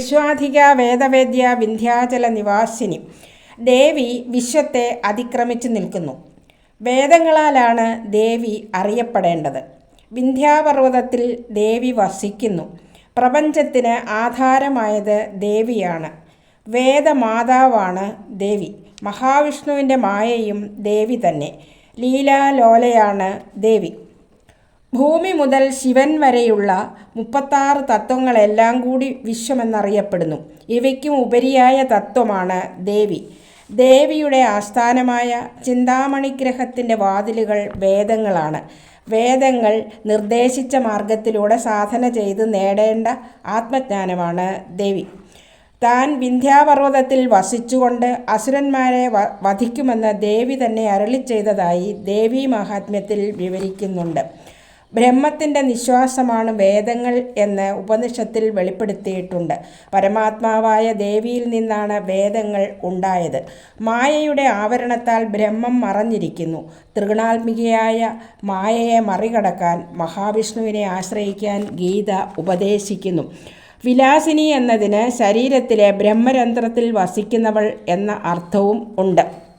വിശ്വാധിക വേദവേദ്യ വിന്ധ്യാചല നിവാസിനി. ദേവി വിശ്വത്തെ അതിക്രമിച്ചു നിൽക്കുന്നു. വേദങ്ങളാലാണ് ദേവി അറിയപ്പെടേണ്ടത്. വിന്ധ്യാപർവതത്തിൽ ദേവി വസിക്കുന്നു. പ്രപഞ്ചത്തിന് ആധാരമായത് ദേവിയാണ്. വേദമാതാവാണ് ദേവി. മഹാവിഷ്ണുവിന്റെ മായയും ദേവി തന്നെ. ലീലാലോലയാണ് ദേവി. ഭൂമി മുതൽ ശിവൻ വരെയുള്ള മുപ്പത്താറ് തത്വങ്ങളെല്ലാം കൂടി വിശ്വമെന്നറിയപ്പെടുന്നു. ഇവയ്ക്കും ഉപരിയായ തത്വമാണ് ദേവി. ദേവിയുടെ ആസ്ഥാനമായ ചിന്താമണി ചിന്താമണിഗ്രഹത്തിന്റെ വാതിലുകൾ വേദങ്ങളാണ്. വേദങ്ങൾ നിർദ്ദേശിച്ച മാർഗത്തിലൂടെ സാധന ചെയ്ത് നേടേണ്ട ആത്മജ്ഞാനമാണ് ദേവി. താൻ വിന്ധ്യാപർവതത്തിൽ വസിച്ചുകൊണ്ട് അസുരന്മാരെ വധിക്കുമെന്ന് ദേവി തന്നെ അരളി ചെയ്തതായി ദേവി മഹാത്മ്യത്തിൽ വിവരിക്കുന്നുണ്ട്. ബ്രഹ്മത്തിന്റെ നിശ്വാസമാണ് വേദങ്ങൾ എന്ന് ഉപനിഷത്തിൽ വെളിപ്പെടുത്തിയിട്ടുണ്ട്. പരമാത്മാവായ ദേവിയിൽ നിന്നാണ് വേദങ്ങൾ ഉണ്ടായത്. മായയുടെ ആവരണത്താൽ ബ്രഹ്മം മറഞ്ഞിരിക്കുന്നു. ത്രിഗുണാത്മികയായ മായയെ മറികടക്കാൻ മഹാവിഷ്ണുവിനെ ആശ്രയിക്കാൻ ഗീത ഉപദേശിക്കുന്നു. വിലാസിനി എന്നതിന് ശരീരത്തിലെ ബ്രഹ്മരന്ധ്രത്തിൽ വസിക്കുന്നവൾ എന്ന അർത്ഥവും ഉണ്ട്.